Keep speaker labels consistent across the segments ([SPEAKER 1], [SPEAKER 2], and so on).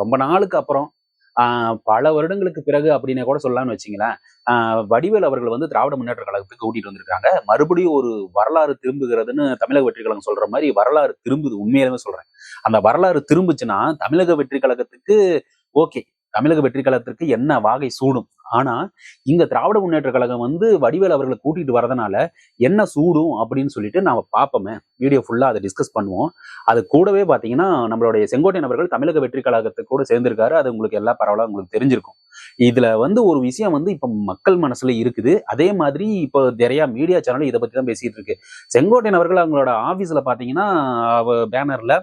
[SPEAKER 1] ரொம்ப நாளுக்கு அப்புறம் பல வருடங்களுக்கு பிறகு அப்படின்னு கூட சொல்லலாம்னு வச்சிங்களேன். வடிவேல் அவர்கள் வந்து திராவிட முன்னேற்ற கழகத்துக்கு கூட்டிட்டு வந்திருக்காங்க. மறுபடியும் ஒரு வரலாறு திரும்புகிறதுன்னு தமிழக வெற்றி கழகம் சொல்ற மாதிரி வரலாறு திரும்புது உண்மையிலுமே சொல்றேன். அந்த வரலாறு திரும்புச்சுன்னா தமிழக வெற்றி கழகத்துக்கு ஓகே. தமிழக வெற்றி கழகத்திற்கு என்ன வாகை சூடும்? ஆனா இங்க திராவிட முன்னேற்ற கழகம் வந்து வடிவேல் அவர்களை கூட்டிட்டு வரதுனால என்ன சூடும் அப்படின்னு சொல்லிட்டு நாம பார்ப்போமே வீடியோ ஃபுல்லா அதை டிஸ்கஸ் பண்ணுவோம். அது கூடவே பாத்தீங்கன்னா நம்மளுடைய செங்கோட்டையன் அவர்கள் தமிழக வெற்றி கழகத்தை கூட சேர்ந்திருக்காரு. அது உங்களுக்கு எல்லா பரவாயில்ல உங்களுக்கு தெரிஞ்சிருக்கும். இதுல வந்து ஒரு விஷயம் வந்து இப்ப மக்கள் மனசுல இருக்குது. அதே மாதிரி இப்போ நிறைய மீடியா சேனல் இதை பத்தி தான் பேசிட்டு இருக்கு. செங்கோட்டையன் அவர்கள் அவங்களோட ஆபீஸ்ல பாத்தீங்கன்னா பேனர்ல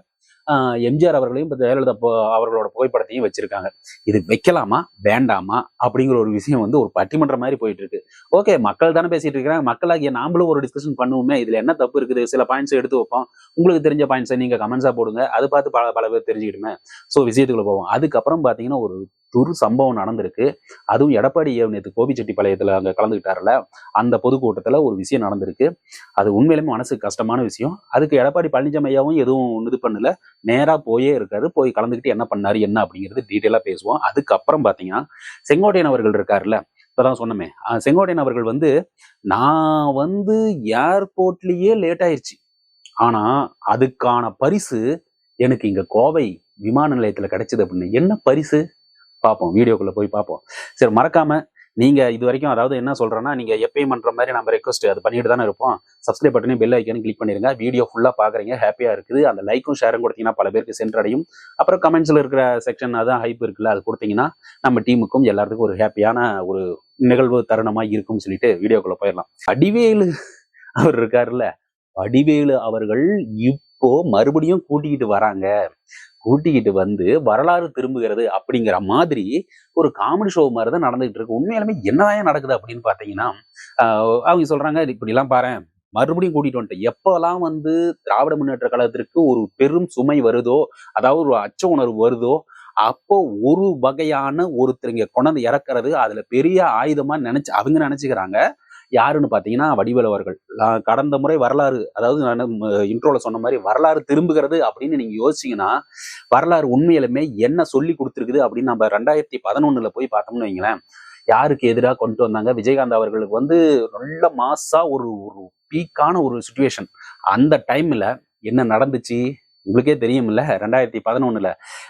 [SPEAKER 1] எம்ஜிஆர் அவர்களையும் இப்போ ஜெயலலிதா அவர்களோட புகைப்படத்தையும் வச்சிருக்காங்க. இது வைக்கலாமா? வேண்டாமா? அப்படிங்கிற ஒரு விஷயம் வந்து ஒரு பட்டிமன்றம் மாதிரி போயிட்டு இருக்கு ஓகே மக்கள் தானே பேசிட்டு இருக்கிறாங்க. மக்களாகிய நாமளும் ஒரு டிஸ்கஷன் பண்ணுவோமே. இதுல என்ன தப்பு இருக்குது? சில பாயிண்ட்ஸ் எடுத்து வைப்போம். உங்களுக்கு தெரிஞ்ச பாயிண்ட்ஸை நீங்க கமெண்ட்ஸா போடுங்க. அது பார்த்து பல பல பேர் தெரிஞ்சுக்கிட்டுமே ஸோ விஷயத்துக்குள்ள போவோம். அதுக்கப்புறம் பாத்தீங்கன்னா ஒரு துரு சம்பவம் நடந்திருக்கு. அதுவும் எடப்பாடி நேற்று கோபிச்செட்டிப்பாளையத்தில் அங்கே கலந்துக்கிட்டார்ல அந்த பொதுக்கூட்டத்தில் ஒரு விஷயம் நடந்திருக்கு. அது உண்மையிலுமே மனசுக்கு கஷ்டமான விஷயம். அதுக்கு எடப்பாடி பழனிசாமி ஐயாவும் எதுவும் இது பண்ணல. நேராக போயே இருக்காரு. போய் கலந்துக்கிட்டு என்ன பண்ணாரு என்ன அப்படிங்கிறது டீட்டெயிலாக பேசுவோம். அதுக்கப்புறம் பார்த்தீங்கன்னா செங்கோட்டையன் அவர்கள் இருக்காருல்ல இப்போதான் சொன்னமே. செங்கோட்டையன் அவர்கள் வந்து நான் வந்து ஏர்போர்ட்லேயே லேட் ஆயிடுச்சு ஆனால் அதுக்கான பரிசு எனக்கு இங்கே கோவை விமான நிலையத்தில் கிடைச்சது அப்படின்னு. என்ன பரிசு? பார்ப்போம் வீடியோக்குள்ள போய் பார்ப்போம். சரி மறக்காம நீங்க இது வரைக்கும் அதாவது என்ன சொல்றேன்னா நீங்க எப்பயும் பண்ற மாதிரி நம்ம ரெக்வஸ்ட் அது பண்ணிட்டு தானே இருப்போம். சப்ஸ்கிரைப் பட்டனே பெல் ஐக்கானு கிளிக் பண்ணிருங்க வீடியோ ஃபுல்லா பாக்குறீங்க ஹாப்பியா இருக்குது. அந்த லைக்கும் ஷேரும் கொடுத்தீங்கன்னா பல பேருக்கு சென்றடையும். அப்புறம் கமெண்ட்ஸ்ல இருக்கிற செக்ஷன் அதான் ஹைப் இருக்குல்ல அது கொடுத்தீங்கன்னா நம்ம டீமுக்கும் எல்லாத்துக்கும் ஒரு ஹாப்பியான ஒரு நிகழ்வு தருணமா இருக்கும்னு சொல்லிட்டு வீடியோக்குள்ள போயிடலாம். வடிவேலு அவர் இருக்காருல்ல. வடிவேலு அவர்கள் இப்போ மறுபடியும் கூட்டிக்கிட்டு வராங்க. கூட்டிக்கிட்டு வந்து வரலாறு திரும்புகிறது அப்படிங்கிற மாதிரி ஒரு காமெடி ஷோ மாதிரி தான் நடந்துகிட்டு இருக்கு. உண்மையாலுமே என்னதான் நடக்குது அப்படின்னு பார்த்தீங்கன்னா அவங்க சொல்றாங்க இப்படிலாம் பாரு மறுபடியும் கூட்டிட்டு வந்துட்டேன். எப்பெல்லாம் வந்து திராவிட முன்னேற்ற கழகத்திற்கு ஒரு பெரும் சுமை வருதோ அதாவது ஒரு அச்ச உணர்வு வருதோ அப்போ ஒரு வகையான ஒருத்தர் இங்க கொண்டாந்து இறக்குறது அதுல பெரிய ஆயுதமா நினைச்சு அவங்க நினைச்சுக்கிறாங்க. யாருன்னு பார்த்தீங்கன்னா வடிவேலு அவர்கள் கடந்த முறை வரலாறு அதாவது நான் இன்ட்ரோல சொன்ன மாதிரி வரலாறு திரும்புகிறது அப்படின்னு நீங்க யோசிச்சீங்கன்னா வரலாறு உண்மையிலுமே என்ன சொல்லி கொடுத்துருக்குது அப்படின்னு நம்ம ரெண்டாயிரத்தி பதினொன்னுல போய் பார்த்தோம்னு வைங்களேன் யாருக்கு எதிராக கொண்டு வந்தாங்க? விஜயகாந்த் அவர்களுக்கு வந்து நல்ல மாசா ஒரு ஒரு பீக்கான ஒரு சுச்சுவேஷன் அந்த டைம்ல என்ன நடந்துச்சு? உங்களுக்கே தெரியும்ல ரெண்டாயிரத்தி பதினொன்னுல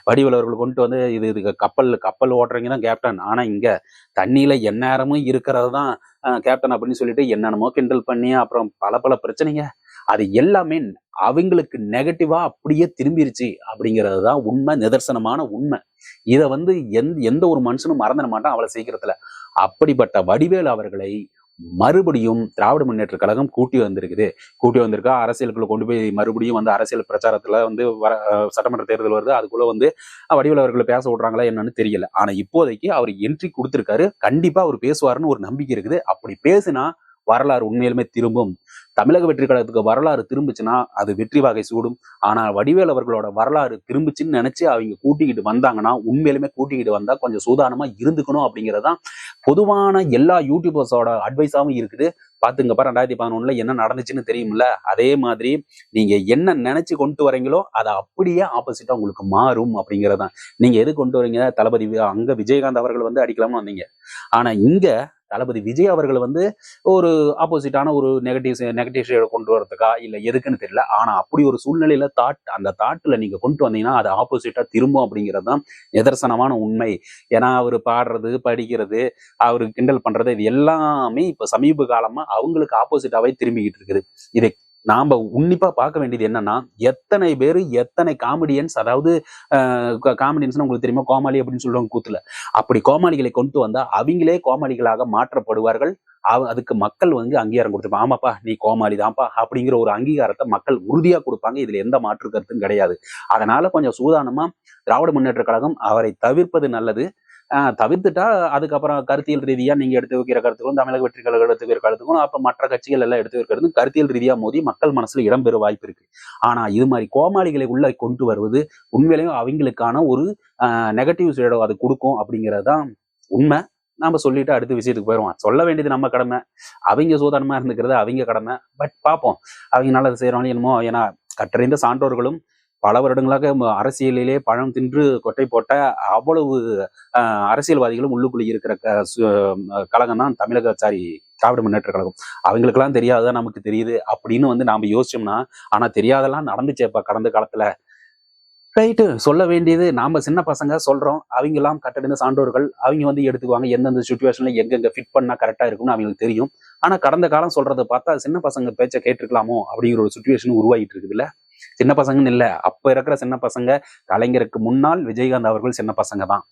[SPEAKER 1] வடிவலவர்கள் கொண்டு வந்து இது இது கப்பல் கப்பல் ஓட்டுறீங்க தான் கேப்டன் ஆனா இங்க தண்ணியில எந்நேரமும் இருக்கிறது தான் கேப்டன் அப்படின்னு சொல்லிட்டு என்னென்னமோ கிண்டல் பண்ணி அப்புறம் பல பல பிரச்சனைங்க. அது எல்லாமே அவங்களுக்கு நெகட்டிவா அப்படியே திரும்பிருச்சு அப்படிங்கிறது தான் உண்மை நிதர்சனமான உண்மை. இதை வந்து எந்த எந்த ஒரு மனுஷனும் மறந்துட மாட்டான் அவ்வளவு சீக்கிரத்துல. அப்படிப்பட்ட வடிவேல் அவர்களை மறுபடியும் திராவிட முன்னேற்ற கழகம் கூட்டி வந்திருக்குது. கூட்டி வந்திருக்கா அரசியலுக்குள்ள கொண்டு போய் மறுபடியும் வந்து அரசியல் பிரச்சாரத்துல வந்து வர சட்டமன்ற தேர்தல் வருது. அதுக்குள்ள வந்து வடிவில் அவர்களை பேச விடுறாங்களா என்னன்னு தெரியல. ஆனா இப்போதைக்கு அவர் என்ட்ரி கொடுத்திருக்காரு. கண்டிப்பா அவர் பேசுவாருன்னு ஒரு நம்பிக்கை இருக்குது. அப்படி பேசினா வரலாறு உண்மையிலுமே திரும்பும். தமிழக வெற்றி கழகத்துக்கு வரலாறு திரும்பிச்சுன்னா அது வெற்றி வகை சூடும். ஆனால் வடிவேல் அவர்களோட வரலாறு திரும்பிச்சுன்னு நினைச்சு அவங்க கூட்டிக்கிட்டு வந்தாங்கன்னா உண்மையிலுமே கூட்டிக்கிட்டு வந்தா கொஞ்சம் சூதானமா இருந்துக்கணும் அப்படிங்கறதுதான் பொதுவான எல்லா யூடியூபர்ஸோட அட்வைஸாவும் இருக்குது. பாத்துங்கப்பா ரெண்டாயிரத்தி பதினொன்னுல என்ன நடந்துச்சுன்னு தெரியும்ல? அதே மாதிரி நீங்க என்ன நினைச்சு கொண்டு வரீங்களோ அதை அப்படியே ஆப்போசிட்டா உங்களுக்கு மாறும் அப்படிங்கறதுதான். நீங்க எது கொண்டு வரீங்க? தளபதி அங்க விஜயகாந்த் அவர்கள் வந்து அடிக்கலாம்னு வந்தீங்க. ஆனா இங்க தளபதி விஜய் அவர்கள் வந்து ஒரு ஆப்போசிட்டான ஒரு நெகட்டிவ் நெகட்டிவ் ஷேடை கொண்டு வரதுக்கா? இல்லை எதுக்குன்னு தெரியல. ஆனா அப்படி ஒரு சூழ்நிலையில தாட் அந்த தாட்டில் நீங்க கொண்டு வந்தீங்கன்னா அது ஆப்போசிட்டா திரும்பும் அப்படிங்கிறது தான் நிதர்சனமான உண்மை. ஏன்னா அவர் பாடுறது படிக்கிறது அவரு கிண்டல் பண்றது இது எல்லாமே இப்போ சமீப காலமா அவங்களுக்கு ஆப்போசிட்டாவே திரும்பிக்கிட்டு இருக்குது. இதை நாம் உன்னிப்பாக பார்க்க வேண்டியது என்னன்னா எத்தனை பேர் எத்தனை காமெடியன்ஸ் அதாவது காமெடியன்ஸ்னு உங்களுக்கு தெரியுமா? கோமாளி அப்படின்னு சொல்லுவாங்க கூத்துல. அப்படி கோமாளிகளை கொண்டு வந்தால் அவங்களே கோமாளிகளாக மாற்றப்படுவார்கள். அவ- அதுக்கு மக்கள் வந்து அங்கீகாரம் கொடுத்துருப்பாங்க ஆமாப்பா நீ கோமாளி தான்ப்பா அப்படிங்கிற ஒரு அங்கீகாரத்தை மக்கள் உறுதியாக கொடுப்பாங்க. இதில் எந்த மாற்று கருத்தும் கிடையாது. அதனால கொஞ்சம் சூதானமாக திராவிட முன்னேற்ற கழகம் அவரை தவிர்ப்பது நல்லது. தவிர்த்துட்டா அதுக்கப்புறம் கருத்தியல் ரீதியாக நீங்கள் எடுத்து வைக்கிற கருத்துக்கும் தமிழக வெற்றி கழகம் எடுத்து வைக்கிற கருத்துக்கும் அப்போ மற்ற கட்சிகள் எல்லாம் எடுத்து வைக்கிறது கருத்தியல் ரீதியாக மோதி மக்கள் மனசில் இடம்பெற வாய்ப்பு இருக்கு. ஆனால் இது மாதிரி கோமாளிகளை உள்ள கொண்டு வருவது உண்மையிலேயும் அவங்களுக்கான ஒரு நெகட்டிவ் சைடோ அது கொடுக்கும் அப்படிங்கிறது தான் உண்மை. நாம சொல்லிட்டு அடுத்த விஷயத்துக்கு போயிடுவோம் சொல்ல வேண்டியது நம்ம கடமை. அவங்க சூதானமாக இருந்துக்கிறது அவங்க கடமை. பட் பார்ப்போம் அவங்க நல்லது செய்யறாங்க என்னமோ ஏன்னா கற்றறிந்த சான்றோர்களும் பல வருடங்களாக அரசியலிலே பழம் தின்று கொட்டை போட்ட அவ்வளவு அரசியல்வாதிகளும் உள்ளுக்குள்ளே இருக்கிற க- சு- கழகம் தான் தமிழக சாரி திராவிட முன்னேற்ற கழகம். அவங்களுக்கெல்லாம் தெரியாததா நமக்கு தெரியுது அப்படின்னு வந்து நாம யோசிச்சோம்னா ஆனா தெரியாதெல்லாம் நடந்துச்சேப்பா கடந்த காலத்துல. ரைட்டு சொல்ல வேண்டியது நாம சின்ன பசங்க சொல்றோம். அவங்க எல்லாம் கட்டடைந்த சான்றோர்கள். அவங்க வந்து எடுத்துக்குவாங்க. எந்தெந்த சுச்சுவேஷன்ல எங்கெங்க ஃபிட் பண்ணா கரெக்டா இருக்கும்னு அவங்களுக்கு தெரியும். ஆனா கடந்த காலம் சொல்றதை பார்த்தா சின்ன பசங்க பேச்சை கேட்டிருக்கலாமோ அப்படிங்கிற ஒரு சுச்சுவேஷன் உருவாகிட்டு இருக்குதுல்ல? சின்ன பசங்கன்னு இல்ல. அப்ப இருக்கிற சின்ன பசங்க கலைஞருக்கு முன்னால் விஜயகாந்த் அவர்கள் சின்ன பசங்க தான்.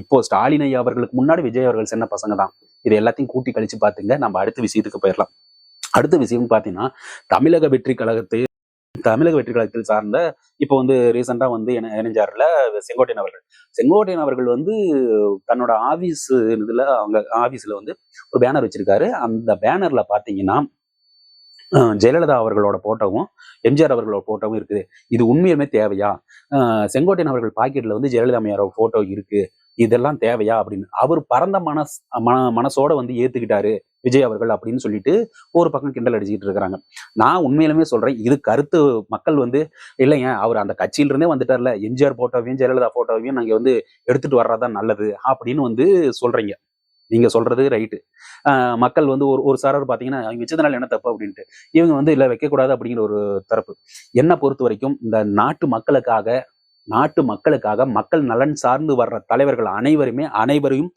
[SPEAKER 1] இப்போ ஸ்டாலின் ஐயா அவர்களுக்கு முன்னாடி விஜய் அவர்கள் சின்ன பசங்க தான். இது எல்லாத்தையும் கூட்டி கழிச்சு பார்த்துங்க நம்ம அடுத்த விஷயத்துக்கு போயிடலாம். அடுத்த விஷயம் பாத்தீங்கன்னா தமிழக வெற்றி கழகத்தை தமிழக வெற்றி கழகத்தில் சார்ந்த இப்போ வந்து ரீசெண்டா வந்து என இணைஞ்சார்ல செங்கோட்டையன் அவர்கள். செங்கோட்டையன் அவர்கள் வந்து தன்னோட ஆபீஸ் இதுல அவங்க ஆபீஸ்ல வந்து ஒரு பேனர் வச்சிருக்காரு. அந்த பேனர்ல பாத்தீங்கன்னா ஜெயலலிதா அவர்களோட போட்டோவும் எம்ஜிஆர் அவர்களோட போட்டோவும் இருக்குது. இது உண்மையுமே தேவையா? செங்கோட்டையன் அவர்கள் பாக்கெட்ல வந்து ஜெயலலிதா அம்மையாரோட போட்டோ இருக்கு. இதெல்லாம் தேவையா அப்படின்னு. அவர் பரந்த மனஸ் மன மனசோட வந்து ஏத்துக்கிட்டாரு விஜய் அவர்கள் அப்படின்னு சொல்லிட்டு ஒரு பக்கம் கிண்டல் அடிச்சுக்கிட்டு இருக்கிறாங்க. நான் உண்மையிலுமே சொல்றேன் இது கருத்து. மக்கள் வந்து இல்லைங்க அவர் அந்த கட்சியிலிருந்தே வந்துட்டார்ல. எம்ஜிஆர் போட்டோவையும் ஜெயலலிதா போட்டோவையும் நாங்கள் வந்து எடுத்துட்டு வர்றதா நல்லது அப்படின்னு வந்து சொல்றீங்க. நீங்க சொல்றது ரைட்டு மக்கள் வந்து ஒரு ஒரு சாரர் பாத்தீங்கன்னா அவங்க வச்சதுனால என்ன தப்பு? அப்படின்ட்டு. இவங்க வந்து இல்ல வைக்கக்கூடாது அப்படிங்கிற ஒரு தரப்பு. என்ன பொறுத்த வரைக்கும் இந்த நாட்டு மக்களுக்காக நாட்டு மக்களுக்காக மக்கள் நலன் சார்ந்து வர்ற தலைவர்கள் அனைவருமே அனைவரையும்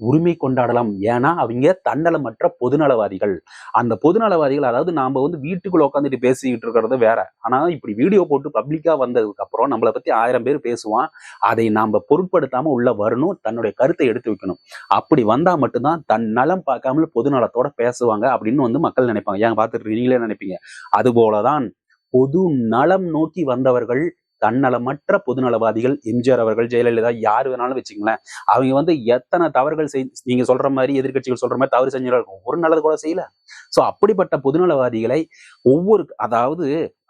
[SPEAKER 1] உரிமை கொண்டாடலாம். ஏன்னா அவங்க தன்னலமற்ற பொதுநலவாதிகள். அந்த பொதுநலவாதிகள் அதாவது நாம் வந்து வீட்டுக்குள்ள உட்காந்துட்டு பேசிக்கிட்டு இருக்கிறது வேற. ஆனால் இப்படி வீடியோ போட்டு பப்ளிக்காக வந்ததுக்கு அப்புறம் நம்மளை பற்றி ஆயிரம் பேர் பேசுவான். அதை நாம் பொருட்படுத்தாமல் உள்ள வரணும் தன்னுடைய கருத்தை எடுத்து வைக்கணும். அப்படி வந்தால் மட்டும்தான் தன் நலம் பார்க்காம பொதுநலத்தோட பேசுவாங்க அப்படின்னு வந்து மக்கள் நினைப்பாங்க. ஏன் பார்த்துட்டு நீங்களே நினைப்பீங்க. அதுபோலதான் பொது நலம் நோக்கி வந்தவர்கள் தன்னலமற்ற பொதுநலவாதிகள் எம்ஜிஆர் அவர்கள் ஜெயலலிதா யார் வேணாலும் வச்சுங்களேன் அவங்க வந்து எத்தனை தவறுகள் செய் நீங்க சொல்ற மாதிரி எதிர்க்கட்சிகள் சொல்ற மாதிரி தவறு செஞ்சாலும் இருக்கும். ஒரு நல்லது கூட செய்யல. ஸோ அப்படிப்பட்ட பொதுநலவாதிகளை ஒவ்வொரு அதாவது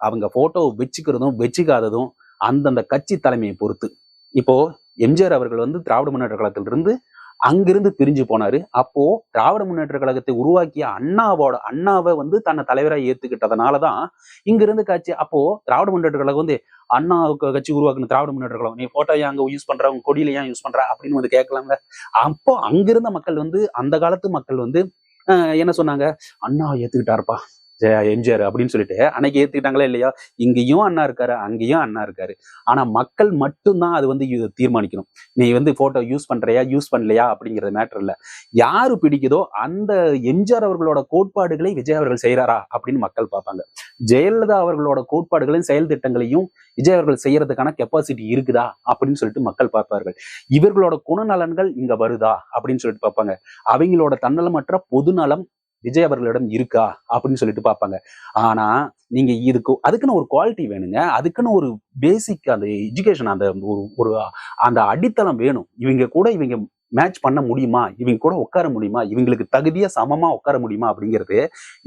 [SPEAKER 1] அவங்க போட்டோ வச்சுக்கிறதும் வச்சுக்காததும் அந்தந்த கட்சி தலைமையை பொறுத்து. இப்போ எம்ஜிஆர் அவர்கள் வந்து திராவிட முன்னேற்ற கழகத்திலிருந்து அங்கிருந்து பிரிஞ்சு போனாரு. அப்போ திராவிட முன்னேற்ற கழகத்தை உருவாக்கிய அண்ணாவோட அண்ணாவை வந்து தன்னை தலைவராக ஏத்துக்கிட்டதுனாலதான் இங்கிருந்து கட்சி அப்போ திராவிட முன்னேற்ற கழகம் வந்து அண்ணா கட்சி உருவாக்குன திராவிட முன்னேற்ற கழகம். நீ போட்டோ ஏன் அங்க யூஸ் பண்ற? உங்க கொடியில ஏன் யூஸ் பண்ற? அப்படின்னு வந்து கேட்கலாம்ல. அப்போ அங்கிருந்த மக்கள் வந்து அந்த காலத்து மக்கள் வந்து என்ன சொன்னாங்க? அண்ணா ஏத்துக்கிட்டாருப்பா. எம்ஜிஆர் அப்படின்னு சொல்லிட்டு அன்னைக்கு ஏத்துக்கிட்டாங்களா இல்லையா? இங்கேயும் அண்ணா இருக்காரு அங்கேயும் அண்ணா இருக்காரு. ஆனா மக்கள் மட்டும்தான் அது வந்து தீர்மானிக்கணும். நீ வந்து போட்டோ யூஸ் பண்றியா யூஸ் பண்ணலையா அப்படிங்கிறது மேட்டர் இல்ல. யாரு பிடிக்குதோ அந்த எம்ஜிஆர் அவர்களோட கோட்பாடுகளை விஜய் அவர்கள் செய்யறாரா அப்படின்னு மக்கள் பார்ப்பாங்க. ஜெயலலிதா அவர்களோட கோட்பாடுகளையும் செயல் திட்டங்களையும் விஜய் அவர்கள் செய்யறதுக்கான கெப்பாசிட்டி இருக்குதா அப்படின்னு சொல்லிட்டு மக்கள் பார்ப்பார்கள். இவர்களோட குணநலன்கள் இங்க வருதா அப்படின்னு சொல்லிட்டு பார்ப்பாங்க. அவங்களோட தன்னலமற்ற பொதுநலம் விஜய் அவர்களிடம் இருக்கா அப்படின்னு சொல்லிட்டு பார்ப்பாங்க. ஆனா நீங்க இதுக்கு அதுக்குன்னு ஒரு குவாலிட்டி வேணுங்க. அதுக்குன்னு ஒரு பேசிக் அந்த எஜுகேஷன் அந்த ஒரு ஒரு அந்த அடித்தளம் வேணும். இவங்க கூட இவங்க மேட்ச் பண்ண முடியுமா? இவங்க கூட உட்கார முடியுமா? இவங்களுக்கு தகுதியா சமமா உட்கார முடியுமா? அப்படிங்கிறது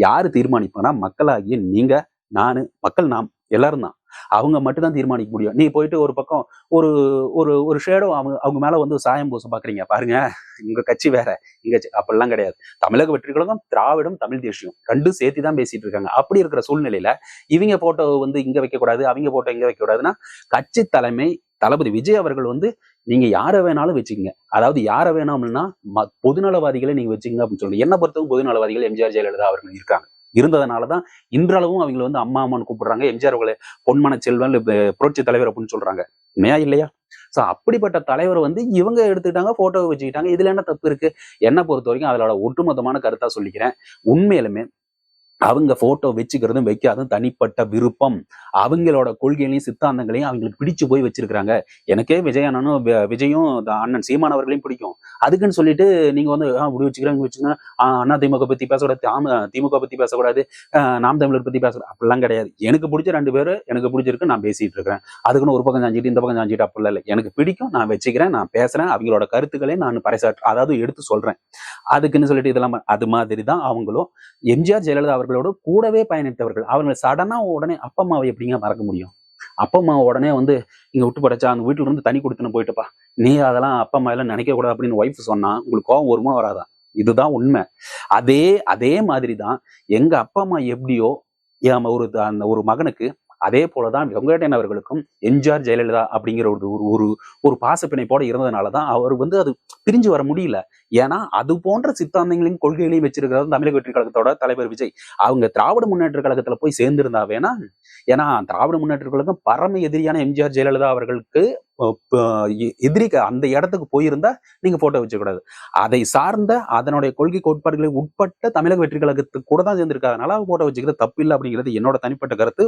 [SPEAKER 1] யாரு தீர்மானிப்பாங்கன்னா மக்களாகிய நீங்க நான் மக்கள் நாம் எல்லாரும் தான். அவங்க மட்டும்தான் தீர்மானிக்க முடியும். நீ போயிட்டு ஒரு பக்கம் ஒரு ஒரு ஒரு ஷேடோ அவங்க அவங்க மேல வந்து சாயம் பூச பாக்குறீங்க. பாருங்க உங்க கட்சி வேற. இங்க அப்படிலாம் கிடையாது. தமிழக வெற்றி கழகம் திராவிடம் தமிழ் தேசியம். ரெண்டும் சேர்த்து தான் பேசிட்டு இருக்காங்க. அப்படி இருக்கிற சூழ்நிலையில இவங்க போட்டோ வந்து இங்க வைக்கக்கூடாது அவங்க போட்டோ இங்க வைக்கக்கூடாதுன்னா கட்சி தலைமை தளபதி விஜய் அவர்கள் வந்து நீங்க யாரை வேணாலும் வச்சுக்கங்க. அதாவது யாரை வேணாம்னா ம- பொதுநலவாதிகளை நீங்க வச்சுக்கங்க அப்படின்னு சொல்லி என்ன பொறுத்தவரைக்கும் பொதுநலவாதிகள் எம்ஜிஆர் ஜெயலலிதா அவர்கள் இருக்காங்க. இருந்ததுனாலதான் இன்றளவும் அவங்களை வந்து அம்மா அம்மான்னு கூப்பிடுறாங்க. எம்ஜிஆர் அவர்களை பொன்மன செல்வன் புரட்சி தலைவர் அப்படின்னு சொல்றாங்க. உண்மையா இல்லையா? சோ அப்படிப்பட்ட தலைவரை வந்து இவங்க எடுத்துக்கிட்டாங்க போட்டோவை வச்சுக்கிட்டாங்க. இதுல என்ன தப்பு இருக்கு? என்ன பொறுத்த வரைக்கும் அதோட ஒட்டுமொத்தமான கருத்தா சொல்லிக்கிறேன். உண்மையிலுமே அவங்க போட்டோ வச்சுக்கிறதும் வைக்காதும் தனிப்பட்ட விருப்பம். அவங்களோட கொள்கைகளையும் சித்தாந்தங்களையும் அவங்களுக்கு பிடிச்சு போய் வச்சிருக்கிறாங்க. எனக்கே விஜய் அண்ணனும் விஜயும் அண்ணன் சீமான் அவர்களையும் பிடிக்கும். அதுக்குன்னு சொல்லிட்டு நீங்க வந்து ஆ, இப்படி அண்ணா திமுக பத்தி பேசக்கூடாது திமுக பத்தி பேசக்கூடாது. நாம் தமிழர் பத்தி பேசக்கூடாது. அப்படிலாம் கிடையாது. எனக்கு பிடிச்ச ரெண்டு பேரும் எனக்கு பிடிச்சிருக்கு நான் பேசிட்டு இருக்கிறேன். அதுக்குன்னு ஒரு பக்கம் சாஞ்சிட்டு இந்த பக்கம் சாஞ்சிட்டு அப்படிலாம் இல்லை. எனக்கு பிடிக்கும் நான் வச்சுக்கிறேன் நான் பேசுறேன் அவங்களோட கருத்துக்களை நான் பறைசாற்று அதாவது எடுத்து சொல்றேன். அதுக்குன்னு சொல்லிட்டு இதெல்லாம் அது மாதிரி தான் அவங்களும். எம்ஜிஆர் ஜெயலலிதா அவர்களோடு கூடவே பயணித்தவர்கள். அவர்கள் சடனா உடனே அப்பா அம்மாவை எப்படிங்க மறக்க முடியும்? அப்பா அம்மா உடனே வந்து இங்க விட்டு படைச்சா அந்த வீட்டுல இருந்து தனி கொடுத்துன்னு போயிட்டுப்பா. நீ அதெல்லாம் அப்பா அம்மா எல்லாம் நினைக்க கூடாது அப்படின்னு ஒய்ஃப் சொன்னா உங்களுக்கு கோவம் வருமா வராதா? இதுதான் உண்மை. அதே அதே மாதிரி தான் எங்க அப்பா அம்மா எப்படியோ ஒரு அந்த ஒரு மகனுக்கு அதே போலதான் வெங்கடேன் அவர்களுக்கும் எம்ஜிஆர் ஜெயலலிதா அப்படிங்கிற ஒரு ஒரு ஒரு ஒரு பாசப்பிணைப்போட இருந்ததுனாலதான் அவர் வந்து அது பிரிஞ்சு வர முடியல. ஏன்னா அது போன்ற சித்தாந்தங்களையும் கொள்கைகளையும் வச்சிருக்கிறது தமிழக வெற்றி கழகத்தோட தலைவர் விஜய். அவங்க திராவிட முன்னேற்ற கழகத்துல போய் சேர்ந்திருந்தா வேணா ஏன்னா திராவிட முன்னேற்ற கழகம் பரம எதிரியான எம்ஜிஆர் ஜெயலலிதா அவர்களுக்கு எதிரி அந்த இடத்துக்கு போயிருந்தா நீங்க போட்டோ வச்சுக்கூடாது அதை சார்ந்த அதனுடைய கொள்கை கோட்பாடுகளை உட்பட்ட தமிழக வெற்றி கழகத்துக்கு கூட தான் சேர்ந்திருக்காதனால போட்டோ வச்சுக்கிறது தப்பு இல்லை அப்படிங்கிறது என்னோட தனிப்பட்ட கருத்து.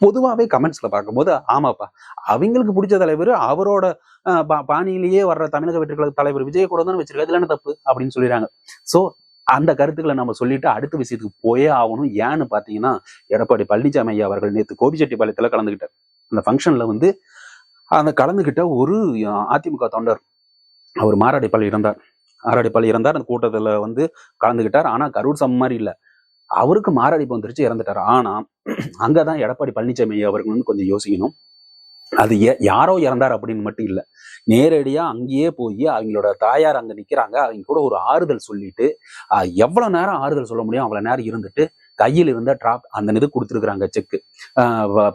[SPEAKER 1] பொதுவாவே கமெண்ட்ஸ்ல பார்க்கும்போது ஆமாப்பா அவங்களுக்கு பிடிச்ச தலைவர் அவரோட அஹ், பா- பாணியிலேயே வர்ற தமிழக வெற்றி கழக தலைவர் விஜய் கூட தான் வச்சிருக்காரு. இதுல என்ன தப்பு அப்படின்னு சொல்லிடுறாங்க. சோ அந்த கருத்துக்களை நம்ம சொல்லிட்டு அடுத்த விஷயத்துக்கு போயே ஆகணும். ஏன்னு பாத்தீங்கன்னா எடப்பாடி பழனிசாமி ஐயா அவர்கள் நேற்று கோபிச்செட்டிப்பாளையத்துல கலந்துக்கிட்டார். அந்த ஃபங்க்ஷன்ல வந்து அந்த கலந்துக்கிட்ட ஒரு அதிமுக தொண்டர். அவர் மாராடைப்பாளையம் இருந்தார் மாராடைப்பாளையம் இருந்தார் அந்த கூட்டத்தில் வந்து கலந்துக்கிட்டார் ஆனால் கரூர் சம் மாதிரி இல்லை. அவருக்கு மாரடைப்பு வந்துருச்சு இறந்துட்டார். அங்கே தான் எடப்பாடி பழனிசாமி அவர்கள் வந்து கொஞ்சம் யோசிக்கணும். அது யாரோ இறந்தார் அப்படின்னு மட்டும் இல்லை. நேரடியாக அங்கேயே போய் அவங்களோட தாயார் அங்கே நிற்கிறாங்க அவங்க கூட ஒரு ஆறுதல் சொல்லிட்டு எவ்வளோ நேரம் ஆறுதல் சொல்ல முடியும்? அவ்வளோ நேரம் இருந்துட்டு கையில் இருந்த டிராப் அந்த இது கொடுத்துருக்குறாங்க செக்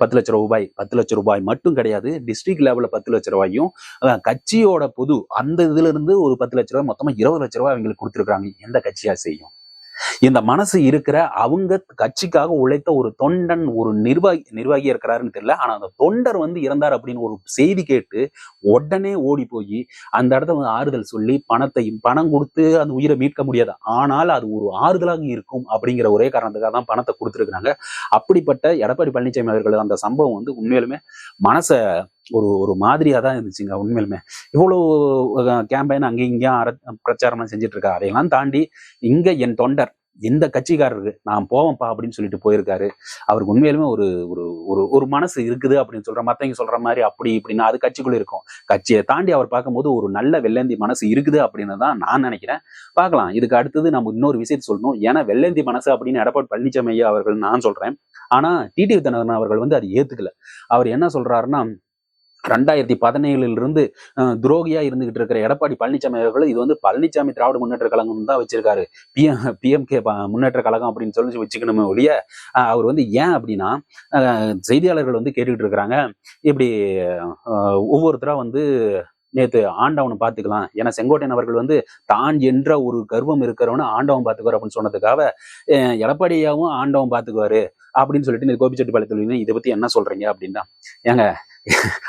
[SPEAKER 1] பத்து லட்சம் ரூபாய் பத்து லட்சம் ரூபாய் மட்டும் கிடையாது டிஸ்ட்ரிக்ட் லெவலில் பத்து லட்ச ரூபாயும் கட்சியோட பொது அந்த இதுல இருந்து ஒரு பத்து லட்ச ரூபாய் மொத்தமாக இருபது லட்ச ரூபாய் அவங்களுக்கு கொடுத்துருக்காங்க எந்த கட்சியா செய்யும்? இந்த மனசு இருக்கிற அவங்க கட்சிக்காக உழைத்த ஒரு தொண்டன் ஒரு நிர்வாகி நிர்வாகி இருக்கிறாருன்னு தெரியல. ஆனா அந்த தொண்டர் வந்து இறந்தார் அப்படின்னு ஒரு செய்தி கேட்டு உடனே ஓடி போய் அந்த இடத்த வந்து ஆறுதல் சொல்லி பணத்தையும் பணம் கொடுத்து அந்த உயிரை மீட்க முடியாது. ஆனால் அது ஒரு ஆறுதலாக இருக்கும் அப்படிங்கிற ஒரே காரணத்துக்காக தான் பணத்தை கொடுத்துருக்குறாங்க. அப்படிப்பட்ட எடப்பாடி பழனிசாமி அவர்கள் அந்த சம்பவம் வந்து உண்மையிலுமே மனசை ஒரு ஒரு மாதிரியா தான் இருந்துச்சுங்க உண்மையிலுமே. இவ்வளவு கேம்பெயின் அங்கேயும் இங்கேயும் அர- பிரச்சாரம்லாம் செஞ்சுட்டு இருக்கா அதையெல்லாம் தாண்டி இங்க என் தொண்டர் இந்த கட்சிக்காரருக்கு நான் போவேன்ப்பா அப்படின்னு சொல்லிட்டு போயிருக்காரு. அவருக்கு உண்மையிலுமே ஒரு ஒரு ஒரு ஒரு மனசு இருக்குது அப்படின்னு சொல்ற மத்தவங்க சொல்ற மாதிரி அப்படி இப்படின்னா அது கட்சிக்குள்ள இருக்கும். கட்சியை தாண்டி அவர் பார்க்கும்போது ஒரு நல்ல வெள்ளந்தி மனசு இருக்குது அப்படின்னு தான் நான் நினைக்கிறேன். பார்க்கலாம் இதுக்கு அடுத்தது நம்ம இன்னொரு விஷயத்தை சொல்லணும். ஏன்னா வெள்ளந்தி மனசு அப்படின்னு எடப்பாடி பழனிசாமி ஐயா அவர்கள் நான் சொல்றேன். ஆனா டிடிவி தினகரன் அவர்கள் வந்து அது ஏத்துக்கல. அவர் என்ன சொல்றாருன்னா ரெண்டாயிரத்தி பதினேழுல இருந்து துரோகியா இருந்துகிட்டு இருக்கிற எடப்பாடி பழனிசாமி அவர்கள் இது வந்து பழனிசாமி திராவிட முன்னேற்ற கழகம் தான் வச்சிருக்காரு. பிஎம் பிஎம்கே முன்னேற்ற கழகம் அப்படின்னு சொல்லி வச்சுக்கணுமே ஒழிய அவர் வந்து ஏன் அப்படின்னா செய்தியாளர்கள் வந்து கேட்டுக்கிட்டு இருக்கிறாங்க. இப்படி ஒவ்வொருத்தராக ஒவ்வொருத்தரா வந்து நேற்று ஆண்டவனை பார்த்துக்கலாம். ஏன்னா செங்கோட்டையன் அவர்கள் வந்து தான் என்ற ஒரு கர்வம் இருக்கிறவன ஆண்டவன் பார்த்துக்குவார் அப்படின்னு சொன்னதுக்காக எடப்பாடியாவும் ஆண்டவன் பார்த்துக்குவாரு அப்படின்னு சொல்லிட்டு நீ கோபிச்செட்டிப்பாளையத்தில் இதை பற்றி என்ன சொல்றீங்க அப்படின்னா ஏங்க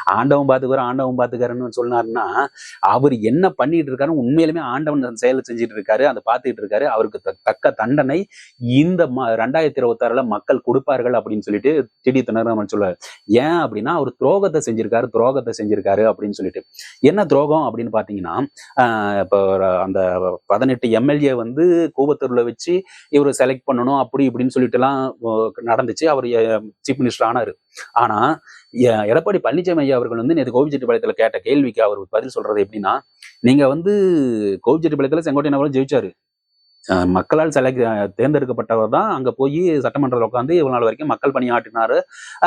[SPEAKER 1] ஆண்டவன் பார்த்துக்குவாரு ஆண்டவன் பார்த்துக்காருன்னு சொன்னாருன்னா அவர் என்ன பண்ணிட்டு இருக்காரு உண்மையிலுமே ஆண்டவன் செயலை செஞ்சுட்டு இருக்காரு அதை பார்த்துட்டு இருக்காரு. அவருக்கு த- தக்க தண்டனை இந்த ம- ரெண்டாயிரத்தி இருபத்தாறுல மக்கள் கொடுப்பார்கள் அப்படின்னு சொல்லிட்டு திடீர் திணறாமல் சொல்லுவார். ஏன் அப்படின்னா அவர் துரோகத்தை செஞ்சிருக்காரு துரோகத்தை செஞ்சிருக்காரு அப்படின்னு சொல்லிட்டு. என்ன துரோகம் அப்படின்னு பாத்தீங்கன்னா ஆஹ் இப்போ அந்த பதினெட்டு எம்எல்ஏ வந்து கூவத்தூர்ல வச்சு இவர் செலக்ட் பண்ணணும் அப்படி இப்படின்னு சொல்லிட்டு எல்லாம் நடந்துச்சு. அவர் சீஃப் மினிஸ்டர் ஆனாரு. ஆனா எ- எடப்பாடி பழனிசாமி ஐயா அவர்கள் வந்து நேற்று கோபிச்செட்டிப்பாளையத்துல கேட்ட கேள்விக்கு அவர் பதில் சொல்றது எப்படின்னா நீங்க வந்து கோபிச்செட்டிப்பாளையத்துல செங்கோட்டையன் அவர்கள் ஜெயிச்சாரு. மக்களால் செலக்ட் தேர்ந்தெடுக்கப்பட்டவர் தான் அங்கே போய் சட்டமன்றத்தில் உட்காந்து இவ்வளோ நாள் வரைக்கும் மக்கள் பணியாற்றினாரு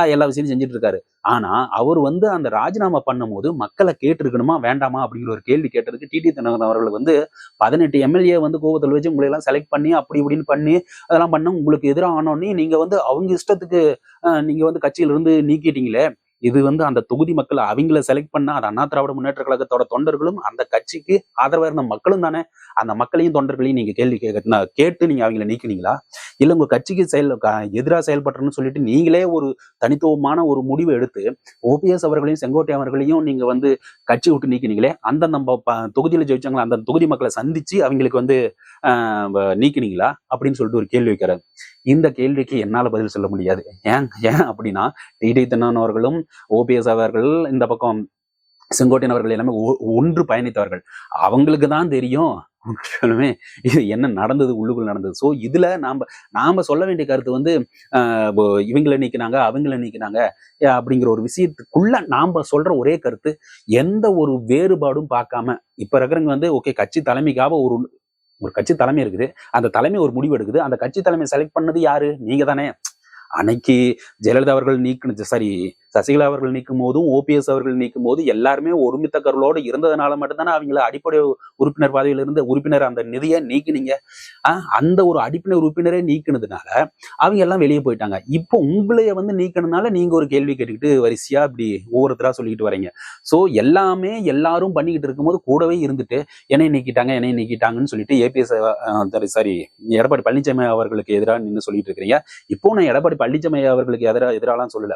[SPEAKER 1] எல்லா விஷயமும் செஞ்சுட்டு இருக்காரு ஆனால் அவர் வந்து அந்த ராஜினாமா பண்ணும்போது மக்களை கேட்டிருக்கணுமா வேண்டாமா அப்படிங்கிற ஒரு கேள்வி கேட்டதுக்கு டிடி தினகரன் அவர்கள் வந்து பதினெட்டு எம்எல்ஏ வந்து கோபத்தில் வச்சு உங்களை எல்லாம் செலக்ட் பண்ணி அப்படி இப்படின்னு பண்ணி அதெல்லாம் பண்ண உங்களுக்கு எதிராக ஆனோன்னே நீங்கள் வந்து அவங்க இஷ்டத்துக்கு நீங்கள் வந்து கட்சியிலிருந்து நீக்கிட்டீங்களே இது வந்து அந்த தொகுதி மக்கள் அவங்கள செலக்ட் பண்ண அது அண்ணா திராவிட முன்னேற்ற கழகத்தோட தொண்டர்களும் அந்த கட்சிக்கு ஆதரவாக இருந்த மக்களும் தானே அந்த மக்களையும் தொண்டர்களையும் நீங்க கேள்வி கேட்க கேட்டு நீங்க அவங்கள நீக்கினீங்களா? இல்லை உங்க கட்சிக்கு செயல் எதிராக செயல்படுறேன்னு சொல்லிட்டு நீங்களே ஒரு தனித்துவமான ஒரு முடிவு எடுத்து ஓபிஎஸ் அவர்களையும் செங்கோட்டை அவர்களையும் நீங்க வந்து கட்சி விட்டு நீக்கினீங்களே அந்த நம்ம ப- தொகுதியில ஜெயிச்சாங்களா அந்த தொகுதி மக்களை சந்திச்சு அவங்களுக்கு வந்து ஆஹ் நீக்கினீங்களா? அப்படின்னு சொல்லிட்டு ஒரு கேள்வி வைக்கிறாரு. இந்த கேள்விக்கு என்னால பதில் சொல்ல முடியாது. ஏன் ஏன் அப்படின்னா டிடி தின்னன் அவர்களும் ஓபிஎஸ் அவர்கள் இந்த பக்கம் செங்கோட்டையன் அவர்கள் எல்லாமே ஒன்று பயணித்தவர்கள். அவங்களுக்கு தான் தெரியும். உண்மையாலுமே இது என்ன நடந்தது உள்ளுக்குள் நடந்தது. ஸோ இதுல நாம நாம சொல்ல வேண்டிய கருத்து வந்து இவங்களை நீக்கினாங்க அவங்கள நீக்கினாங்க அப்படிங்கிற ஒரு விஷயத்துக்குள்ள நாம சொல்ற ஒரே கருத்து எந்த ஒரு வேறுபாடும் பார்க்காம இப்ப இருக்கிறவங்க வந்து ஓகே கட்சி தலைமைக்காக ஒரு ஒரு கட்சி தலைமை இருக்குது. அந்த தலைமை ஒரு முடிவு எடுக்குது. அந்த கட்சி தலைமை செலக்ட் பண்ணது யாரு? நீங்க தானே அன்னைக்கு ஜெயலலிதா அவர்கள் நீக்கினது சாரி சசிகலா அவர்கள் நீக்கும் போதும் ஓபிஎஸ் அவர்கள் நீக்கும் போது எல்லாருமே ஒருமித்த கருளோடு இருந்ததுனால மட்டும்தானே அவங்கள அடிப்படை உறுப்பினர் பதவியிலிருந்து உறுப்பினர் அந்த நிதியை நீக்குனீங்க. அந்த ஒரு அடிப்படை உறுப்பினரே நீக்கினதுனால அவங்க எல்லாம் வெளியே போயிட்டாங்க. இப்போ உங்களைய வந்து நீக்கினதுனால நீங்க ஒரு கேள்வி கேட்டுக்கிட்டு வரிசையா இப்படி ஒவ்வொருத்தரா சொல்லிக்கிட்டு வரீங்க. சோ எல்லாமே எல்லாரும் பண்ணிக்கிட்டு இருக்கும்போது கூடவே இருந்துட்டு என்னை நீக்கிட்டாங்க என்னை நீக்கிட்டாங்கன்னு சொல்லிட்டு ஏபிஎஸ் சாரி எடப்பாடி பழனிசாமி அவர்களுக்கு எதிராக நின்று சொல்லிட்டு இருக்கிறீங்க. இப்போ நான் எடப்பாடி பழனிசாமி அவர்களுக்கு எதிராக எதிராலாம் சொல்லல.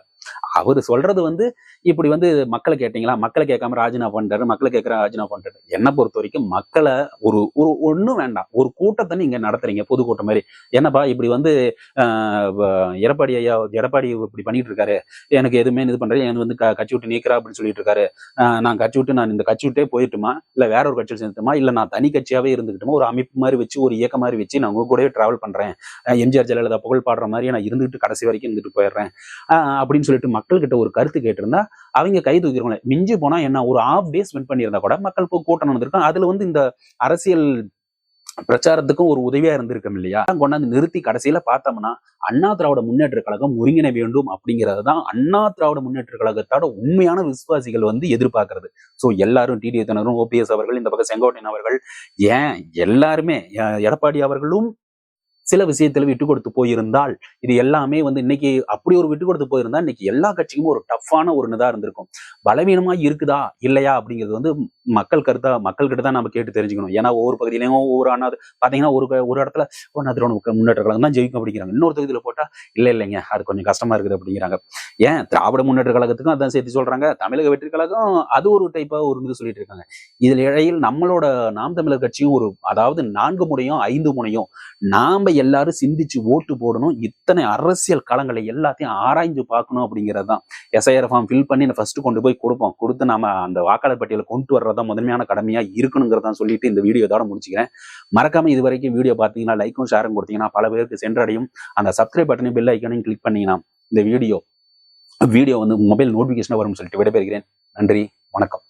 [SPEAKER 1] அவர் சொல்றது வந்து இப்படி வந்து மக்களை கேட்டீங்களா? மக்களை கேட்காம ராஜினாமா பண்றாரு மக்களை கேட்கிற ராஜினாமா பண்றாரு என்னை பொறுத்த வரைக்கும் மக்களை ஒரு ஒரு ஒன்றும் வேண்டாம். ஒரு கூட்டத்தை நீங்க நடத்துறீங்க பொதுக்கூட்டம் மாதிரி. என்னப்பா இப்படி வந்து எடப்பாடி ஐயா எடப்பாடி இப்படி பண்ணிட்டு இருக்காரு. எனக்கு எதுவுமே இது பண்றது எனக்கு வந்து க- கட்சி விட்டு நீக்கிறா அப்படின்னு சொல்லிட்டு இருக்காரு. நான் கட்சி விட்டு நான் இந்த கட்சி விட்டே போயிட்டுமா? இல்ல வேற ஒரு கட்சியில் சேர்ந்துட்டுமா? இல்ல நான் தனி கட்சியாவே இருந்துக்கிட்டுமா ஒரு அமைப்பு மாதிரி வச்சு ஒரு இயக்கம் மாதிரி வச்சு நான் உங்க கூடவே டிராவல் பண்றேன். எம்ஜிஆர் ஜெயலலிதா புகழ் பாடுற மாதிரி நான் இருந்துட்டு கடைசி வரைக்கும் இருந்துட்டு போயிடுறேன். அப்படின்னு சொல்லிட்டு மக்கள்கிட்ட ஒரு கருத்து கேட்டிருந்தா அவங்க கை தூக்கிடுவாங்க மிஞ்சி போனா என்ன ஒரு ஆஃப் டே ஸ்பெண்ட் பண்ணியிருந்தா கூட மக்கள் போய் கூட்டம் நடந்திருக்கும். அதுல வந்து இந்த அரசியல் பிரச்சாரத்துக்கும் ஒரு உதவியா இருந்திருக்கும் இல்லையா? கொண்டாந்து நிறுத்தி கடைசியில பார்த்தோம்னா அண்ணா திராவிட முன்னேற்ற கழகம் ஒருங்கிணை வேண்டும் அப்படிங்கிறது தான் அண்ணா திராவிட முன்னேற்ற கழகத்தோட உண்மையான விசுவாசிகள் வந்து எதிர்பார்க்கறது. ஸோ எல்லாரும் டிடி தினரும் ஓபிஎஸ் அவர்கள் இந்த பக்கம் செங்கோட்டையன் அவர்கள் ஏன் எல்லாருமே எடப்பாடி அவர்களும் சில விஷயத்துல விட்டு கொடுத்து போயிருந்தால் இது எல்லாமே வந்து இன்னைக்கு அப்படி ஒரு விட்டு கொடுத்து போயிருந்தா இன்னைக்கு எல்லா கட்சிக்கும் ஒரு டஃப்பான ஒரு இதா இருந்திருக்கும். பலவீனமா இருக்குதா? இல்லையா? அப்படிங்கிறது வந்து மக்கள் கருத்தா மக்கள் கிட்ட தான் நம்ம கேட்டு தெரிஞ்சுக்கணும். ஏன்னா ஒவ்வொரு பகுதியிலையும் ஒவ்வொரு அண்ணா பாத்தீங்கன்னா ஒரு ஒரு இடத்துல ஒரு அதிரோட முன்னேற்ற கழகம் தான் ஜெயிக்கும் அப்படிங்கிறாங்க. இன்னொரு தொகுதியில போட்டா இல்ல இல்லைங்க அது கொஞ்சம் கஷ்டமா இருக்குது அப்படிங்கிறாங்க. ஏன்? திராவிட முன்னேற்ற கழகத்துக்கும் அதான் சேர்த்து சொல்றாங்க. தமிழக வெற்றி கழகம் அது ஒரு டைப்பா ஒரு இது சொல்லிட்டு இருக்காங்க. இதில் இடையில் நம்மளோட நாம் தமிழர் கட்சியும் ஒரு அதாவது நான்கு முனையும் ஐந்து முனையும் நாம எல்லாரும் சிந்திச்சு ஓட்டு போடணும். இத்தனை அரசியல் களங்களை எல்லாத்தையும் ஆராய்ஞ்சு பார்க்கணும் அப்படிங்கிறது தான் எஸ்ஐஆர் ஃபார்ம் ஃபில் பண்ணி ஃபர்ஸ்ட் கொண்டு போய் கொடுப்போம். கொடுத்து நாம அந்த வாக்காளர் பட்டியலை கொண்டு வர்றதா முதன்மையான கடமையா இருக்கணுங்கிறதான் சொல்லிட்டு இந்த வீடியோ இதோட முடிச்சுக்கிறேன். மறக்காம இது வரைக்கும் வீடியோ பார்த்தீங்கன்னா லைக்கும் ஷேரும் கொடுத்தீங்கன்னா பல பேருக்கு சென்றடையும். அந்த சப்ஸ்கிரைப் பட்டனையும் பெல் ஐக்கனையும் கிளிக் பண்ணீங்கன்னா இந்த வீடியோ வீடியோ வந்து மொபைல் நோட்டிஃபிகேஷனாக வரும்னு சொல்லிட்டு விடைபெறுகிறேன். நன்றி வணக்கம்.